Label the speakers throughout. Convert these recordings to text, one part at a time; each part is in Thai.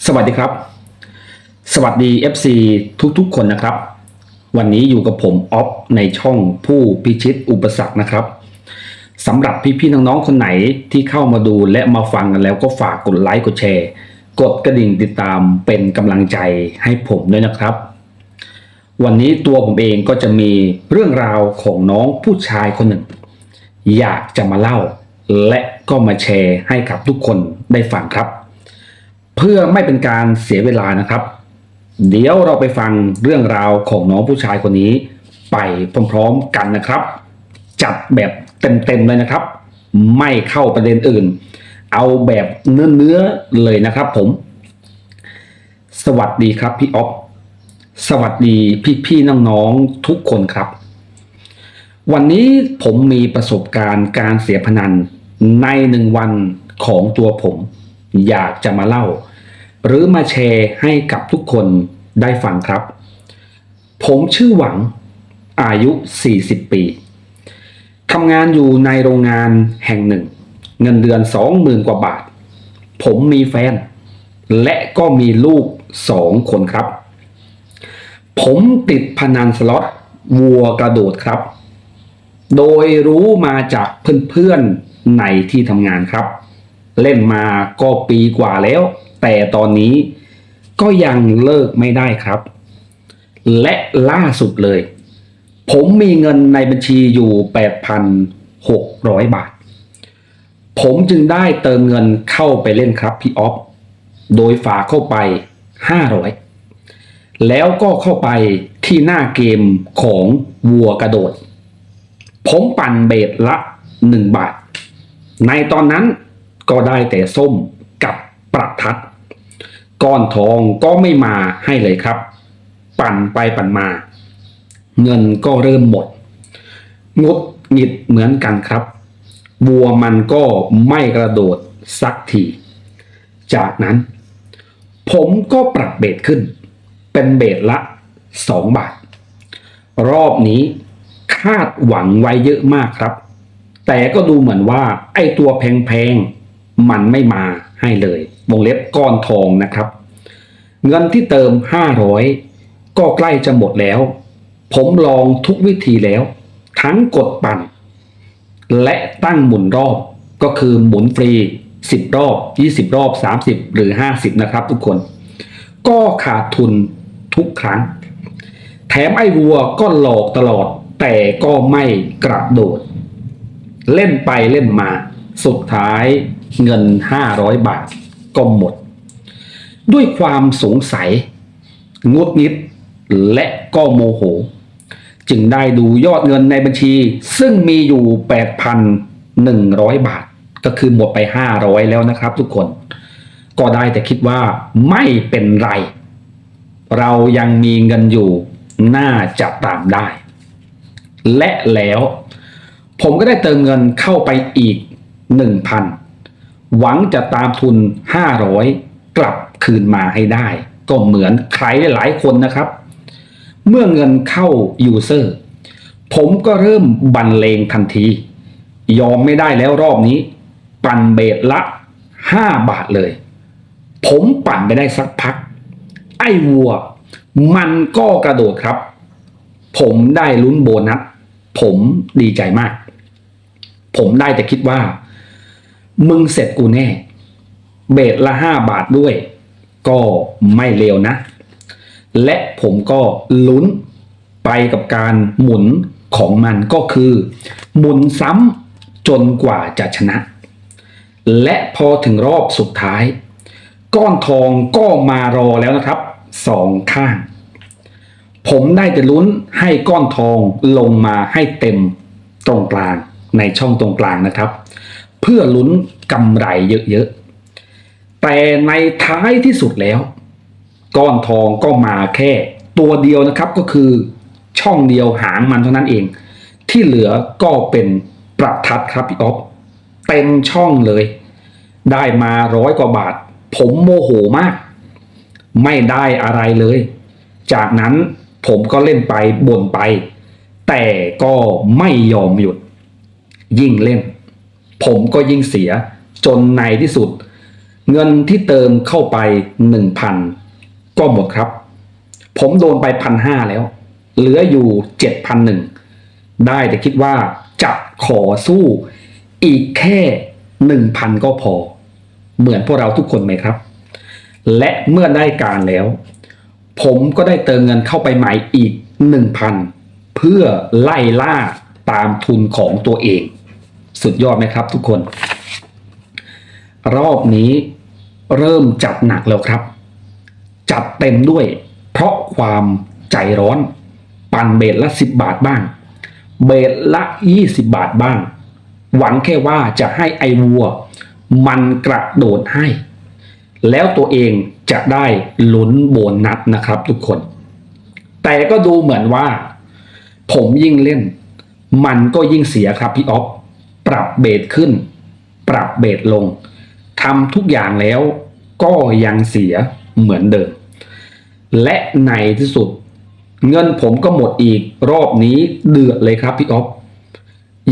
Speaker 1: สวัสดีครับ สวัสดี FC ทุกๆ คนนะครับ วันนี้อยู่กับผมออฟในช่องผู้พิชิตอุปสรรคนะครับสำหรับพี่ๆน้องๆคนไหนที่เข้ามาดูและมาฟังกันแล้วก็ฝากกดไลค์กดแชร์ กดกระดิ่งติดตามเป็นกำลังใจให้ผมด้วยนะครับ วันนี้ตัวผมเองก็จะมีเรื่องราวของน้องผู้ชายคนหนึ่ง อยากจะมาเล่า และก็มาแชร์ให้กับทุกคนได้ฟังครับ เพื่อไม่เป็นการเสียเวลานะครับ เดี๋ยวเราไปฟังเรื่องราวของน้องผู้ชายคนนี้ ไปพร้อมๆกันนะครับ จัดแบบเต็มๆเลยนะครับ ไม่เข้าประเด็นอื่น เอาแบบเนื้อๆเลยนะครับผม สวัสดีครับพี่ออฟสวัสดีพี่ๆน้องๆทุกคนครับ วันนี้ผมมีประสบการณ์การเสียพนันในหนึ่งวันของตัวผม อยากจะมาเล่า หรือมาแชร์ให้กับทุกคนได้ฟังครับ ผมชื่อหวังอายุ 40 ปีทำงานอยู่ในโรงงานแห่งหนึ่ง เงินเดือน 20,000 กว่าบาท ผมมีแฟน และก็มีลูกสองคนครับ ผมติดพนันสล็อตวัวกระโดดครับ โดยรู้มาจากเพื่อนๆในที่ทำงานครับ เล่นมาก็ปีกว่าแล้ว แต่ตอนนี้ก็ยังเลิกไม่ได้ครับ และล่าสุดเลย ผมมีเงินในบัญชีอยู่ 8,600 บาท ผมจึงได้เติมเงินเข้าไปเล่นครับพี่ออฟโดยฝากเข้าไป 500 แล้วก็เข้าไปที่หน้าเกมของวัวกระโดด ผมปั่นเบสละ 1 บาท ในตอนนั้น ก็ได้แต่ส้มกับประทัด ก้อนทองก็ไม่มาให้เลยครับ ปั่นไปปั่นมา เงินก็เริ่มหมด งดหงิดเหมือนกันครับบัวมันก็ไม่กระโดดสักที จากนั้น ผมก็ปรับเบสขึ้น เป็นเบสละ 2 บาท รอบนี้คาดหวังไว้เยอะมากครับ แต่ก็ดูเหมือนว่าไอ้ตัวแพงๆ มันไม่มาให้เลย วงเล็บก้อนทองนะครับ เงินที่เติม 500 ก็ใกล้จะหมดแล้ว ผมลองทุกวิธีแล้ว ทั้งกดปั่น และตั้งหมุนรอบก็คือหมุนฟรี 10 รอบ 20 รอบ 30 หรือ 50 นะครับทุกคน ก็ขาดทุนทุกครั้ง แถมไอ้วัวก็หลอกตลอดแต่ก็ไม่กระโดด เล่นไปเล่นมา สุดท้าย เงิน500บาทก็หมด ด้วยความสงสัยงดงิดและก็โมโห จึงได้ดูยอดเงินในบัญชี ซึ่งมีอยู่ 8,100 บาท ก็คือหมดไป 500 แล้วนะครับทุกคน ก็ได้แต่คิดว่าไม่เป็นไร เรายังมีเงินอยู่ น่าจะตามได้ และแล้ว ผมก็ได้เติมเงินเข้าไปอีก 1,000 หวังจะตามทุน 500 กลับคืนมาให้ได้ ก็เหมือนใครหลายคนนะครับ เมื่อเงินเข้ายูเซอร์ผมก็เริ่มบันเลงทันที ยอมไม่ได้แล้วรอบนี้ ปั่นเบสละ 5 บาทเลย ผมปั่นไปได้สักพัก ไอ้วัว มันก็กระโดดครับ ผมได้ลุ้นโบนัส ผมดีใจมาก ผมได้แต่คิดว่า มึงเสร็จกูแน่ เบสละห้าบาทด้วย ก็ไม่เลวนะ และผมก็ลุ้นไปกับการหมุนของมันก็คือ หมุนซ้ำจนกว่าจะชนะ และพอถึงรอบสุดท้าย ก้อนทองก็มารอแล้วนะครับสองข้าง ผมได้แต่ลุ้นให้ก้อนทองลงมาให้เต็มตรงกลางในช่องตรงกลางนะครับ เพื่อลุ้นกำไรเยอะๆ แต่ในท้ายที่สุดแล้ว ก้อนทองก็มาแค่ตัวเดียวนะครับก็คือช่องเดียวหางมันเท่านั้นเอง ที่เหลือก็เป็นประทัดครับพี่อ๊อฟเต็มช่องเลย ได้มาร้อยกว่าบาท ผมโมโหมาก ไม่ได้อะไรเลย จากนั้นผมก็เล่นไปบ่นไป แต่ก็ไม่ยอมหยุด ยิ่งเล่น ผมก็ยิ่งเสียจนในที่สุด เงินที่เติมเข้าไปหนึ่งพันก็หมดครับ ผมโดนไปพันห้าแล้ว เหลืออยู่เจ็ดพันหนึ่งได้แต่คิดว่าจะขอสู้อีกแค่หนึ่งพันก็พอ เหมือนพวกเราทุกคนไหมครับ และเมื่อได้การแล้ว ผมก็ได้เติมเงินเข้าไปใหม่อีกหนึ่งพันเพื่อไล่ล่าตามทุนของตัวเอง สุดยอดไหมครับทุกคน รอบนี้เริ่มจัดหนักแล้วครับ จัดเต็มด้วย เพราะความใจร้อน ปั่นเบสละ 10 บาทบ้าง เบสละ 20 บาทบ้าง หวังแค่ว่าจะให้ไอวัว มันกระโดดให้ แล้วตัวเองจะได้ลุ้นโบนัสนะครับทุกคน แต่ก็ดูเหมือนว่า ผมยิ่งเล่น มันก็ยิ่งเสียครับพี่ออฟ ปรับเบสขึ้น ปรับเบสลงทำทุกอย่างแล้วก็ยังเสียเหมือนเดิม และในที่สุด เงินผมก็หมดอีกรอบนี้เดือดเลยครับพี่ออฟ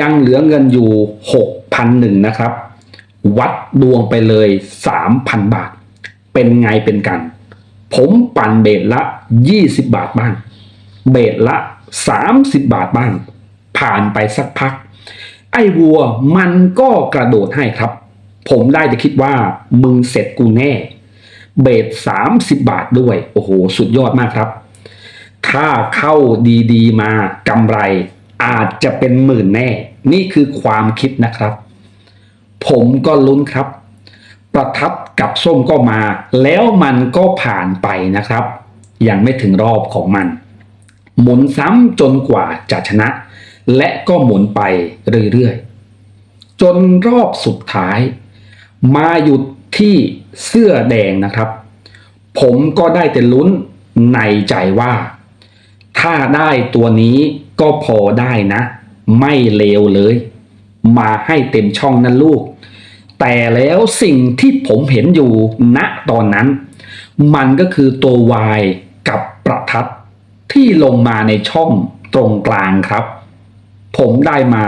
Speaker 1: ยังเหลือเงินอยู่หกพันหนึ่งนะครับ วัดดวงไปเลยสามพันบาท เป็นไงเป็นกัน ผมปั่นเบสละยี่สิบบาทบ้าง เบสละสามสิบบาทบ้าง ผ่านไปสักพัก ไอ้วัวมันก็กระโดดให้ครับ ผมได้จะคิดว่ามึงเสร็จกูแน่ เบสสามสิบบาทด้วย โอ้โห สุดยอดมากครับ ถ้าเข้าดีๆมากำไรอาจจะเป็นหมื่นแน่ นี่คือความคิดนะครับ ผมก็ลุ้นครับ ประทับกับส้มก็มา แล้วมันก็ผ่านไปนะครับ ยังไม่ถึงรอบของมัน หมุนซ้ำจนกว่าจะชนะ และก็หมุนไปเรื่อยๆ จนรอบสุดท้าย มาหยุดที่เสื้อแดงนะครับ ผมก็ได้แต่ลุ้นในใจว่า ถ้าได้ตัวนี้ก็พอได้นะ ไม่เลวเลย มาให้เต็มช่องนั่นลูก แต่แล้วสิ่งที่ผมเห็นอยู่ณตอนนั้น มันก็คือตัว Y กับประทัดที่ลงมาในช่องตรงกลางครับ ผมได้มา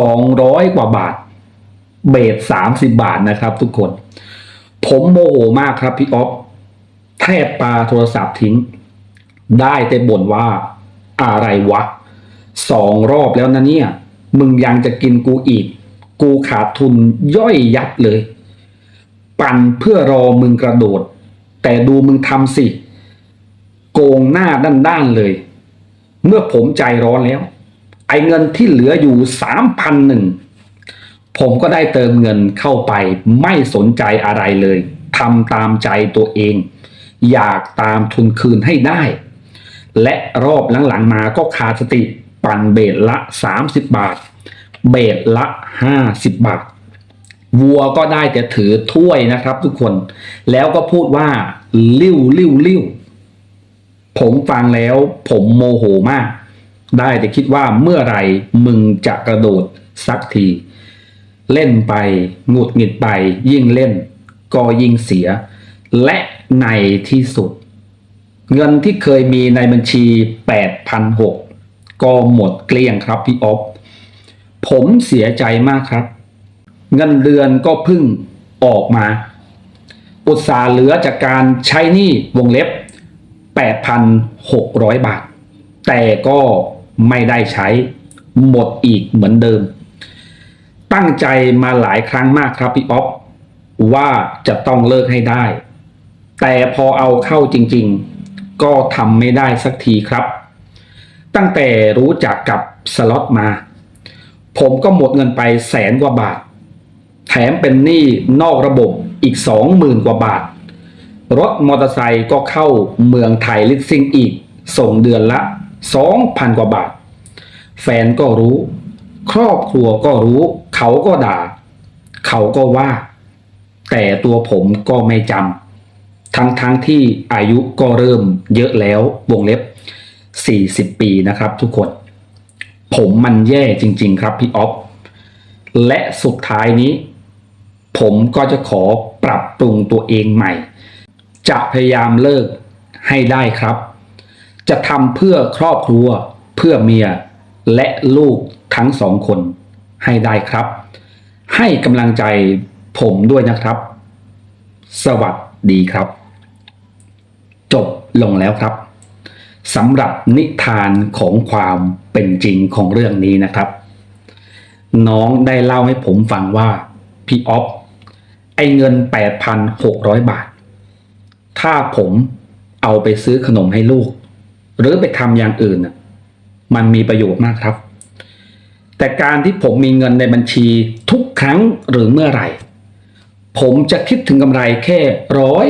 Speaker 1: 200 กว่าบาท เบส30บาทนะครับ ทุกคน ผมโมโหมากครับพี่ออฟแทบปาโทรศัพท์ทิ้ง ได้แต่บ่นว่าอะไรวะสองรอบแล้วนะเนี่ย มึงยังจะกินกูอีก กูขาดทุนย่อยยับเลย ปั่นเพื่อรอมึงกระโดด แต่ดูมึงทำสิ โกงหน้าด้านๆเลย เมื่อผมใจร้อนแล้ว ไอ้เงินที่เหลืออยู่สามพันหนึ่งผมก็ได้เติมเงินเข้าไปไม่สนใจอะไรเลยทำตามใจตัวเอง อยากตามทุนคืนให้ได้ และรอบหลังๆมาก็ขาดสติปั่นเบสละ 30 บาท เบสละ 50 บาท วัวก็ได้แต่ถือถ้วยนะครับทุกคน แล้วก็พูดว่าลิ้วลิ้วลิ้วผมฟังแล้วผมโมโหมาก ได้แต่คิดว่าเมื่อไหรมึงจะกระโดดสักที เล่นไปหงุดหงิดไป ยิ่งเล่น ก็ยิ่งเสีย และในที่สุด เงินที่เคยมีในบัญชี8,600ก็หมดเกลี้ยงครับพี่ออฟผมเสียใจมากครับ เงินเดือนก็พึ่งออกมา อุตสาห์เหลือจากการใช้หนี้วงเล็บ 8,600 บาท แต่ก็ ไม่ได้ใช้ หมดอีกเหมือนเดิม ตั้งใจมาหลายครั้งมากครับพี่อ๊อฟว่าจะต้องเลิกให้ได้ แต่พอเอาเข้าจริงๆ ก็ทำไม่ได้สักทีครับ ตั้งแต่รู้จักกับสล็อตมา ผมก็หมดเงินไปแสนกว่าบาท แถมเป็นหนี้นอกระบบอีกสองหมื่นกว่าบาท รถมอเตอร์ไซค์ก็เข้าเมืองไทยลิสซิ่งอีก ส่งเดือนละ สองพันกว่าบาท แฟนก็รู้ ครอบครัวก็รู้ เขาก็ด่า เขาก็ว่า แต่ตัวผมก็ไม่จำทั้งทั้งๆที่อายุก็เริ่มเยอะแล้ววงเล็บ 40 ปีนะครับทุกคน ผมมันแย่จริง ๆ ครับพี่ออฟและสุดท้ายนี้ ผมก็จะขอปรับปรุงตัวเองใหม่ จะพยายามเลิกให้ได้ครับ จะทำเพื่อครอบครัว เพื่อเมีย และลูกทั้งสองคนให้ได้ครับ ให้กำลังใจผมด้วยนะครับ สวัสดีครับ จบลงแล้วครับสำหรับนิทานของความเป็นจริงของเรื่องนี้นะครับ น้องได้เล่าให้ผมฟังว่าพี่ออฟไอเงิน 8,600 บาท ถ้าผมเอาไปซื้อขนมให้ลูก หรือไปทำอย่างอื่นมันมีประโยชน์มากครับ แต่การที่ผมมีเงินในบัญชีทุกครั้งหรือเมื่อไหร่ ผมจะคิดถึงกำไรแค่ร้อย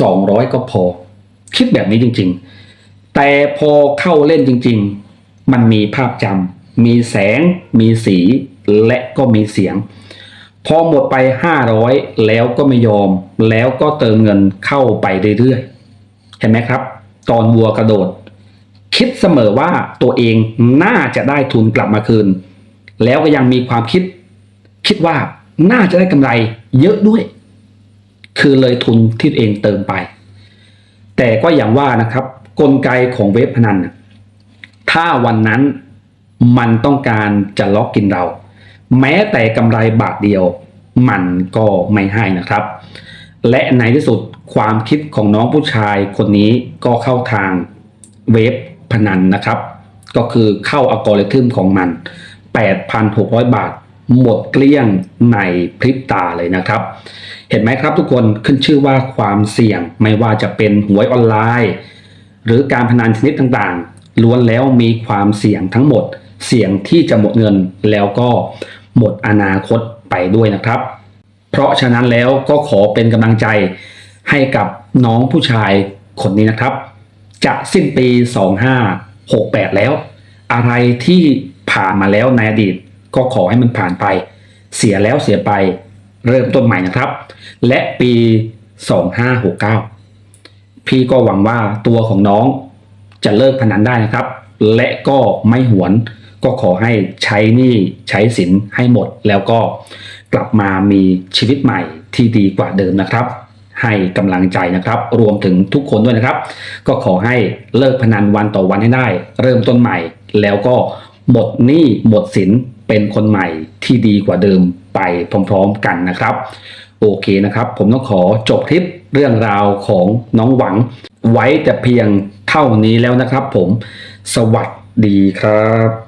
Speaker 1: สองร้อยก็พอ คิดแบบนี้จริง ๆ แต่พอเข้าเล่นจริง ๆ มันมีภาพจำมีแสง มีสีและก็มีเสียง พอหมดไป 500 แล้วก็ไม่ยอม แล้วก็เติมเงินเข้าไปเรื่อยๆ เห็นไหมครับ ตอนวัวกระโดด คิดเสมอว่าตัวเองน่าจะได้ทุนกลับมาคืน แล้วก็ยังมีความคิด คิดว่าน่าจะได้กำไรเยอะด้วย คือเลยทุนที่ตัวเองเติมไป แต่ก็อย่างว่านะครับ กลไกของเว็บพนันถ้าวันนั้นมันต้องการจะล็อกกินเรา แม้แต่กำไรบาทเดียว มันก็ไม่ให้นะครับ และในที่สุดความคิดของน้องผู้ชายคนนี้ก็เข้าทางเว็บ พนันนะครับ ก็คือเข้าอัลกอริทึมของมัน 8,600 บาท หมดเกลี้ยงในพริบตาเลยนะครับ เห็นไหมครับทุกคนขึ้นชื่อว่าความเสี่ยงไม่ว่าจะเป็นหวยออนไลน์ หรือการพนันชนิดต่างๆ ล้วนแล้วมีความเสี่ยงทั้งหมด เสี่ยงที่จะหมดเงินแล้วก็หมดอนาคตไปด้วยนะครับ เพราะฉะนั้นแล้วก็ขอเป็นกำลังใจให้กับน้องผู้ชายคนนี้นะครับ จะสิ้นปี 2568 แล้ว อะไรที่ผ่านมาแล้วในอดีตก็ขอให้มันผ่านไป เสียแล้วเสียไปเริ่มต้นใหม่นะครับ และปี 2569 พี่ก็หวังว่าตัวของน้องจะเลิกพนันได้นะครับ และก็ไม่หวนก็ขอให้ใช้หนี้ใช้สินให้หมด แล้วก็กลับมามีชีวิตใหม่ที่ดีกว่าเดิมนะครับ ให้กำลังใจนะครับ รวมถึงทุกคนด้วยนะครับ ก็ขอให้เลิกพนันวันต่อวันให้ได้ เริ่มต้นใหม่ แล้วก็หมดหนี้หมดสินเป็นคนใหม่ที่ดีกว่าเดิมไปพร้อมๆกันนะครับ โอเคนะครับ ผมต้องขอจบคลิปเรื่องราวของน้องหวัง ไว้แต่เพียงเท่านี้แล้วนะครับ ผมสวัสดีครับ